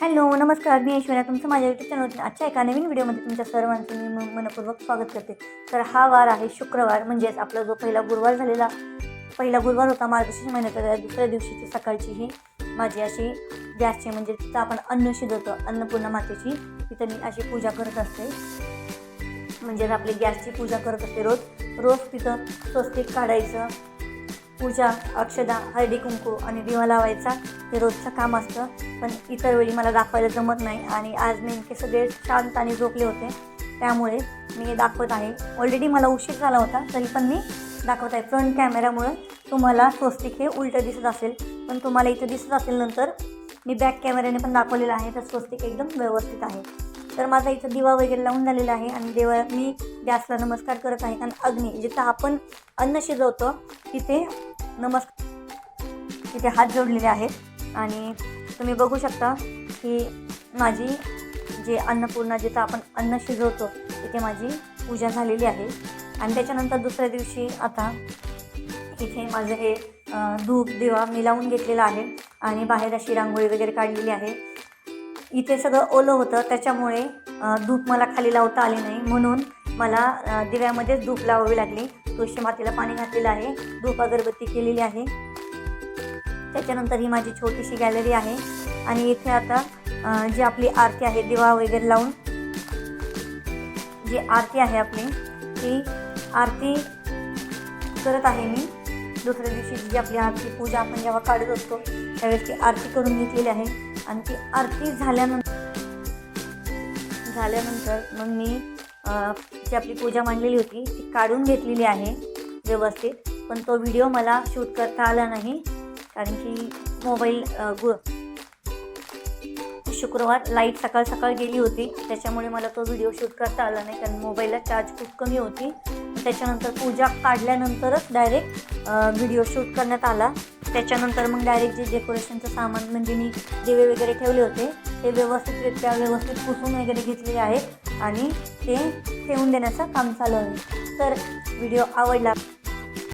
Hello नमस्कार मी ऐश्वर्या. तुमचं माझ्या युट्यूब चॅनलवरती आजच्या एका नवीन व्हिडिओमध्ये तुमच्या सर्वांचं मी मनपूर्वक स्वागत करते. तर हा वार आहे शुक्रवार म्हणजेच आपला जो पहिला गुरुवार झालेला पहिला गुरुवार होता मार्गशीर्ष महिन्याचा त्या दुसऱ्या दिवशीची सकाळची ही माझी अशी गॅसची म्हणजे तिथं आपण अन्न शिजवतो अन्नपूर्णा मातेची. तिथं मी अशी पूजा करत असते. म्हणजेच आपली गॅसची पूजा करत असते रोज. रोज तिथं स्वस्तिक काढायचं पूजा अक्षदा हळदी कुंकू आणि दिवा लावायचा हे रोजचं काम असतं. पण इतर वेळी मला दाखवायला जमत नाही आणि आज नेमके सगळे शांत आणि झोपले होते. त्यामुळे मी हे दाखवत आहे. ऑलरेडी मला उशीर झाला होता तरी पण मी दाखवत आहे. फ्रंट कॅमेऱ्यामुळं तुम्हाला स्वस्तिक हे उलटं दिसत असेल. पण तुम्हाला इथं दिसत असेल नंतर मी बॅक कॅमेऱ्याने पण दाखवलेलं आहे तर स्वस्तिक एकदम व्यवस्थित आहे. तर माझा इथं दिवा वगैरे लावून झालेला आहे आणि देवा मी गॅसला नमस्कार करत आहे. कारण अग्नी जिथं आपण अन्न शिजवतो तिथे नमस्कार. तिथे हात जोडलेले आहेत. आणि तुम्ही बघू शकता की माझी जे अन्नपूर्णा जिथं आपण अन्न शिजवतो तिथे माझी पूजा झालेली आहे. आणि त्याच्यानंतर दुसऱ्या दिवशी आता इथे माझं हे धूप दिवा मी लावून घेतलेला आहे. आणि बाहेर अशी रांगोळी वगैरे काढलेली आहे. इथे सगळं ओलं होतं. त्याच्यामुळे धूप मला खाली लावता आली नाही. म्हणून मला दिव्यामध्येच धूप लावावी लागली. तुळशी मातेला पाणी घातलेलं आहे. धूप अगरबत्ती केलेली आहे. त्याच्यानंतर ही माझी छोटीशी गॅलरी आहे. आणि इथे आता जी आपली आरती आहे दिवा वगैरे लावून जी आरती आहे आपली ती आरती करत आहे मी. दुसऱ्या दिवशी जी आपली आरती पूजा आपण जेव्हा काढत असतो त्यावेळेस ती आरती करून घेतलेली आहे. आणि ती आरती झाल्यानंतर झाल्यानंतर मग मी जी आपली पूजा मांडलेली होती ती काढून घेतलेली आहे व्यवस्थित. पण तो व्हिडिओ मला शूट करता आला नाही कारण की मोबाईल गु शुक्रवार लाइट सकाळ सकाळ गेली होती. त्याच्यामुळे मला तो व्हिडिओ शूट करता आला नाही कारण मोबाईलला चार्ज खूप कमी होती. त्याच्यानंतर पूजा काढल्यानंतरच डायरेक्ट व्हिडिओ शूट करण्यात आला. त्याच्यानंतर मग डायरेक्ट जे डेकोरेशनचं सामान म्हणजे मी दिवे वगैरे ठेवले होते ते व्यवस्थितरित्या व्यवस्थित पुसून वगैरे घेतलेले आहेत आणि ते ठेवून देण्याचं काम चालू आहे. तर व्हिडिओ आवडला